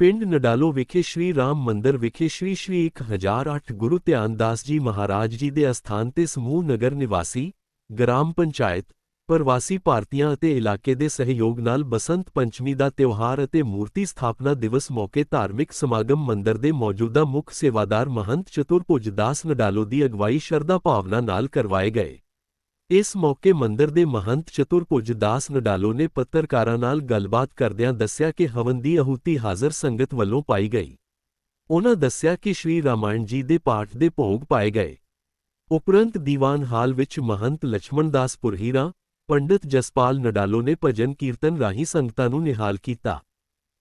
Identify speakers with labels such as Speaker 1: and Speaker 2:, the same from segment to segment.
Speaker 1: ਪਿੰਡ ਨਡਾਲੋ ਵਿਖੇ ਸ਼੍ਰੀ ਰਾਮ ਮੰਦਰ ਵਿਖੇ ਸ਼੍ਰੀ ਸ਼੍ਰੀ 1008 ਗੁਰੂ ਧਿਆਨਦਾਸ ਜੀ ਮਹਾਰਾਜ ਜੀ ਦੇ ਅਸਥਾਨ ਤੇ ਸਮੂਹ ਨਗਰ ਨਿਵਾਸੀ, ਗ੍ਰਾਮ ਪੰਚਾਇਤ, ਪ੍ਰਵਾਸੀ ਭਾਰਤੀਆਂ ਅਤੇ ਇਲਾਕੇ ਦੇ ਸਹਿਯੋਗ ਨਾਲ ਬਸੰਤ ਪੰਚਮੀ ਦਾ ਤਿਉਹਾਰ ਅਤੇ ਮੂਰਤੀ ਸਥਾਪਨਾ ਦਿਵਸ ਮੌਕੇ ਧਾਰਮਿਕ ਸਮਾਗਮ ਮੰਦਰ ਦੇ ਮੌਜੂਦਾ ਮੁੱਖ ਸੇਵਾਦਾਰ ਮਹੰਤ ਚਤੁਰਭੁਜ ਦਾਸ ਨਡਾਲੋ ਦੀ ਅਗਵਾਈ ਸ਼ਰਧਾ ਭਾਵਨਾ ਨਾਲ ਕਰਵਾਏ ਗਏ। ਇਸ ਮੌਕੇ ਮੰਦਰ ਦੇ ਮਹੰਤ ਚਤੁਰਭੁਜ ਦਾਸ ਨਡਾਲੋ ਨੇ ਪੱਤਰਕਾਰਾਂ ਨਾਲ ਗੱਲਬਾਤ ਕਰਦਿਆਂ ਦੱਸਿਆ ਕਿ ਹਵਨ ਦੀ ਆਹੂਤੀ ਹਾਜ਼ਰ ਸੰਗਤ ਵੱਲੋਂ ਪਾਈ ਗਈ। ਉਹਨਾਂ ਦੱਸਿਆ ਕਿ ਸ਼੍ਰੀ ਰਾਮਾਇਣ ਜੀ ਦੇ ਪਾਠ ਦੇ ਭੋਗ ਪਾਏ ਗਏ। ਉਪਰੰਤ ਦੀਵਾਨ ਹਾਲ ਵਿੱਚ ਮਹੰਤ ਲక్ష్మణ ਦਾਸ ਪੁਰਹੀਰਾ ਪੰਡਿਤ ਜਸਪਾਲ ਨਡਾਲੋ ਨੇ ਭਜਨ ਕੀਰਤਨ ਰਾਹੀਂ ਸੰਗਤਾਂ ਨੂੰ ਨਿਹਾਲ ਕੀਤਾ।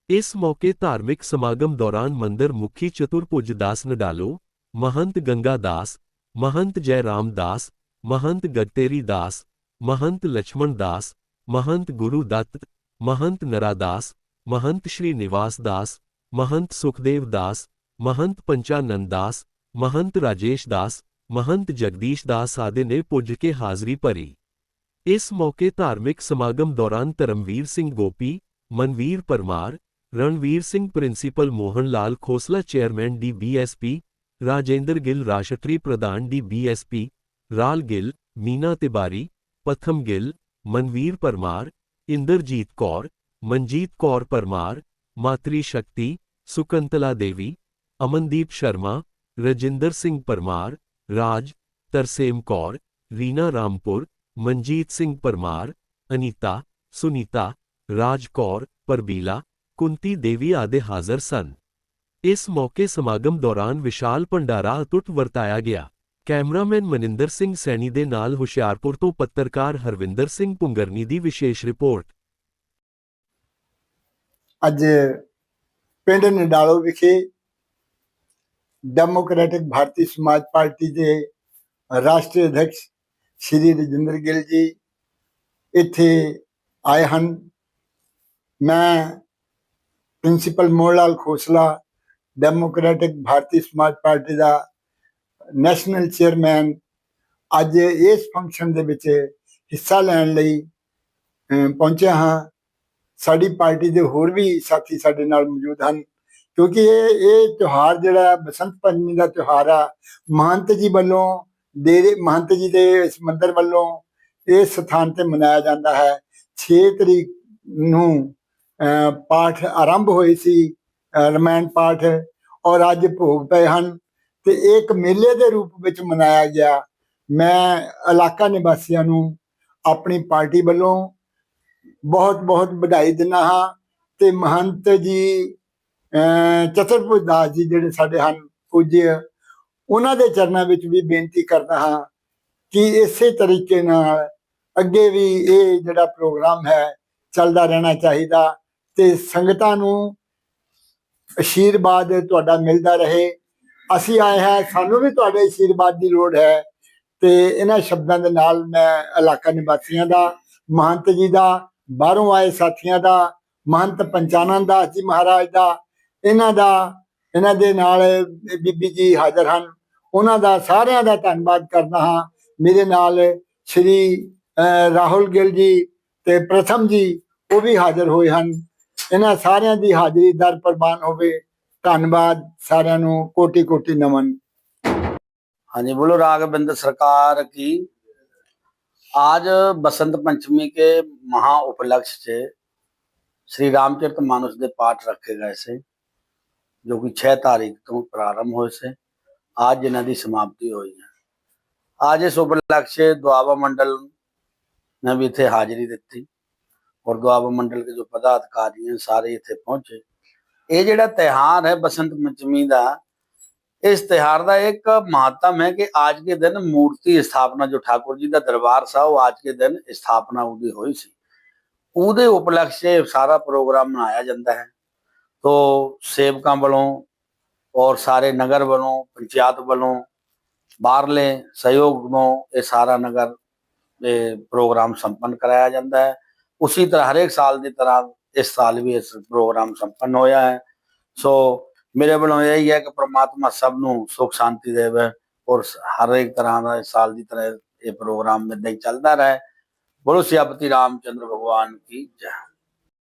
Speaker 1: ਇਸ ਮੌਕੇ ਧਾਰਮਿਕ ਸਮਾਗਮ ਦੌਰਾਨ ਮੰਦਰ ਮੁਖੀ ਚਤੁਰਭੁਜ ਦਾਸ ਨਡਾਲੋ, ਮਹੰਤ ਗੰਗਾ ਦਾਸ, ਮਹੰਤ ਜੈ ਰਾਮ ਦਾਸ महंत गडटेरी दास, महंत लक्ष्मण दास, महंत गुरु दत्त, महंत नरादास महंत श्रीनिवास दास, महंत सुखदेव दास, महंत पंचानंद दास, महंत राजेश दास, महंत जगदीश दास आदि ने पुज के हाजरी भरी। इस मौके धार्मिक समागम दौरान Dharamvir Singh Gopi, Manvir Parmar, Ranvir Singh principal Mohan Lal Khosla, chairman D B S P, Rajinder Gill राष्ट्रीय प्रधान डी बी एस पी राल गिल, मीना तिवारी, पथम गिल, मनवीर परमार, इंद्रजीत कौर, मनजीत कौर परमार, मातृ शक्ति, सुकंतला देवी, अमनदीप शर्मा, रजिंदर सिंह परमार, राज, तरसेम कौर, रीना रामपुर, मनजीत सिंह परमार, अनीता, सुनीता, राज कौर, परबीला, कुंती देवी आदि हाजिर सन। इस मौके समागम दौरान विशाल भंडारा अतुट वर्ताया गया। ਕੈਮਰਾਮੈਨ ਮਨਿੰਦਰ ਸਿੰਘ ਸੈਣੀ ਦੇ ਨਾਲ ਹੁਸ਼ਿਆਰਪੁਰ ਤੋਂ ਪੱਤਰਕਾਰ ਹਰਵਿੰਦਰ ਸਿੰਘ ਪੁੰਗਰਨੀ ਦੀ ਵਿਸ਼ੇਸ਼ ਰਿਪੋਰਟ।
Speaker 2: ਅੱਜ ਪਿੰਡ ਨਡਾਲੋ ਵਿਖੇ ਡੈਮੋਕ੍ਰੈਟਿਕ ਭਾਰਤੀ ਸਮਾਜ ਪਾਰਟੀ ਦੇ ਰਾਸ਼ਟਰੀ ਅਧਿਕਸ਼ ਸ਼੍ਰੀ ਰਜਿੰਦਰ ਗਿੱਲ ਜੀ ਇੱਥੇ ਆਏ ਹਨ। ਮੈਂ principal Mohanlal Khosla, democratic Bharatiya Samaj party ਦਾ ਨੈਸ਼ਨਲ ਚੇਅਰਮੈਨ ਅੱਜ ਇਸ ਫੰਕਸ਼ਨ ਦੇ ਵਿੱਚ ਹਿੱਸਾ ਲੈਣ ਲਈ ਪਹੁੰਚਿਆ ਹਾਂ। ਸਾਡੀ ਪਾਰਟੀ ਦੇ ਹੋਰ ਵੀ ਸਾਥੀ ਸਾਡੇ ਨਾਲ ਮੌਜੂਦ ਹਨ ਕਿਉਂਕਿ ਇਹ ਇਹ ਤਿਉਹਾਰ ਜਿਹੜਾ ਬਸੰਤ ਪੰਚਮੀ ਦਾ ਤਿਉਹਾਰ ਆ। ਮਹੰਤ ਜੀ ਵੱਲੋਂ ਡੇਰੇ ਮਹੰਤ ਜੀ ਦੇ ਇਸ ਮੰਦਿਰ ਵੱਲੋਂ ਇਸ ਸਥਾਨ ਤੇ ਮਨਾਇਆ ਜਾਂਦਾ ਹੈ। 6 ਤਰੀਕ ਨੂੰ ਪਾਠ ਆਰੰਭ ਹੋਏ ਸੀ ਅਹ, ਰਮਾਇਣ ਪਾਠ ਔਰ ਅੱਜ ਭੋਗ ਪਏ ਹਨ। ਤੇ ਇਹ ਇੱਕ ਮੇਲੇ ਦੇ ਰੂਪ ਵਿੱਚ ਮਨਾਇਆ ਗਿਆ। ਮੈਂ ਇਲਾਕਾ ਨਿਵਾਸੀਆਂ ਨੂੰ ਆਪਣੀ ਪਾਰਟੀ ਵੱਲੋਂ ਬਹੁਤ ਬਹੁਤ ਵਧਾਈ ਦਿੰਦਾ ਹਾਂ ਤੇ ਮਹੰਤ ਜੀ, ਅਹ ਦਾਸ ਜੀ ਜਿਹੜੇ ਸਾਡੇ ਹਨ ਪੂਜਯ, ਉਹਨਾਂ ਦੇ ਚਰਨਾਂ ਵਿੱਚ ਵੀ ਬੇਨਤੀ ਕਰਦਾ ਹਾਂ ਕਿ ਇਸੇ ਤਰੀਕੇ ਨਾਲ ਅੱਗੇ ਵੀ ਇਹ ਜਿਹੜਾ ਪ੍ਰੋਗਰਾਮ ਹੈ ਚੱਲਦਾ ਰਹਿਣਾ ਚਾਹੀਦਾ ਤੇ ਸੰਗਤਾਂ ਨੂੰ ਅਸ਼ੀਰਵਾਦ ਤੁਹਾਡਾ ਮਿਲਦਾ ਰਹੇ। ਅਸੀਂ ਆਏ ਹਾਂ, ਸਾਨੂੰ ਵੀ ਤੁਹਾਡੇ ਆਸ਼ੀਰਵਾਦ ਦੀ ਲੋੜ ਹੈ ਤੇ ਇਹਨਾਂ ਸ਼ਬਦਾਂ ਦੇ ਨਾਲ ਮੈਂ ਇਲਾਕਾ ਨਿਵਾਸੀਆਂ ਦਾ, ਮਹੰਤ ਜੀ ਦਾ, ਬਾਹਰੋਂ ਆਏ ਸਾਥੀਆਂ ਦਾ, ਮਹੰਤ ਪੰਚਾਨੰਦ ਦਾਸ ਜੀ ਮਹਾਰਾਜ ਦਾ, ਇਹਨਾਂ ਦਾ, ਇਹਨਾਂ ਦੇ ਨਾਲ ਬੀਬੀ ਜੀ ਹਾਜ਼ਰ ਹਨ। ਉਹਨਾਂ ਦਾ ਸਾਰਿਆਂ ਦਾ ਧੰਨਵਾਦ ਕਰਦਾ ਹਾਂ। ਮੇਰੇ ਨਾਲ ਸ਼੍ਰੀ ਰਾਹੁਲ ਗਿੱਲ ਜੀ ਤੇ ਪ੍ਰਥਮ ਜੀ ਉਹ ਵੀ ਹਾਜ਼ਰ ਹੋਏ ਹਨ। ਇਹਨਾਂ ਸਾਰਿਆਂ ਦੀ ਹਾਜ਼ਰੀ ਦਰ ਪ੍ਰਵਾਨ ਹੋਵੇ। ਧੰਨਵਾਦ ਸਾਰਿਆਂ ਨੂੰ ਕੋਟੀ ਕੋਟੀ ਨਮਨ।
Speaker 3: ਹਾਂਜੀ, ਬੋਲੋ राघवेंद्र सरकार की आज बसंत पंचमी के महा उपलक्ष से श्री रामचरित मानस दे पाठ रखे गए से जो कि 6 तारीख ਤੋਂ ਪ੍ਰਾਰੰਭ ਹੋਏ ਸੇ। ਅੱਜ ਇਹਨਾਂ ਦੀ ਸਮਾਪਤੀ ਹੋਈ ਹੈ। ਅੱਜ ਇਸ ਉਪਲਕਸ਼ ਦੁਆਬਾ ਮੰਡਲ ਨੇ ਵੀ ਇੱਥੇ ਹਾਜ਼ਰੀ ਦਿੱਤੀ। ਔਰ ਦੁਆਬਾ ਮੰਡਲ ਦੇ ਜੋ ਪਦਾਧਿਕਾਰੀ ਸਾਰੇ ਇੱਥੇ ਪਹੁੰਚੇ। ਇਹ ਜਿਹੜਾ ਤਿਹਾਰ ਹੈ ਬਸੰਤ ਪੰਚਮੀ ਦਾ इस त्योहार का एक महत्व है कि आज के दिन मूर्ति स्थापना जो ठाकुर जी का दरबार सा वो आज के दिन स्थापना ਉਹਦੀ ਹੋਈ ਸੀ ਉਹਦੇ ਉਪਲਕਸ਼ 'ਚ ਸਾਰਾ ਪ੍ਰੋਗਰਾਮ ਮਨਾਇਆ ਜਾਂਦਾ ਹੈ ਤੋ ਸੇਵਕਾਂ ਵੱਲੋਂ ਔਰ ਸਾਰੇ ਨਗਰ ਵੱਲੋਂ ਪੰਚਾਇਤ ਵੱਲੋਂ ਬਾਹਰਲੇ ਸਹਿਯੋਗ ਨੂੰ ਇਹ ਸਾਰਾ ਨਗਰ ਇਹ ਪ੍ਰੋਗਰਾਮ ਸੰਪੰਨ ਕਰਾਇਆ ਜਾਂਦਾ ਹੈ ਉਸੇ ਤਰ੍ਹਾਂ ਹਰੇਕ ਸਾਲ ਦੀ ਤਰ੍ਹਾਂ ਇਸ ਸਾਲ ਵੀ ਇਸ ਪ੍ਰੋਗਰਾਮ ਸੰਪੰਨ ਹੋਇਆ ਹੈ। ਸੋ ਮੇਰੇ ਵੱਲੋਂ ਇਹ ਹੈ ਕਿ ਪ੍ਰਮਾਤਮਾ ਸਭ ਨੂੰ ਸੁਖ ਸ਼ਾਂਤੀ ਦੇਵੇ ਔਰ ਹਰ ਇੱਕ ਤਰ੍ਹਾਂ ਦਾ ਇਸ ਸਾਲ ਦੀ ਤਰ੍ਹਾਂ ਇਹ ਪ੍ਰੋਗਰਾਮ ਇਦਾਂ ਹੀ ਚੱਲਦਾ ਰਹੇ। ਬੋਲੋ ਸਿਆਪਤੀ ਰਾਮਚੰਦਰ ਭਗਵਾਨ ਕੀ ਜੈ।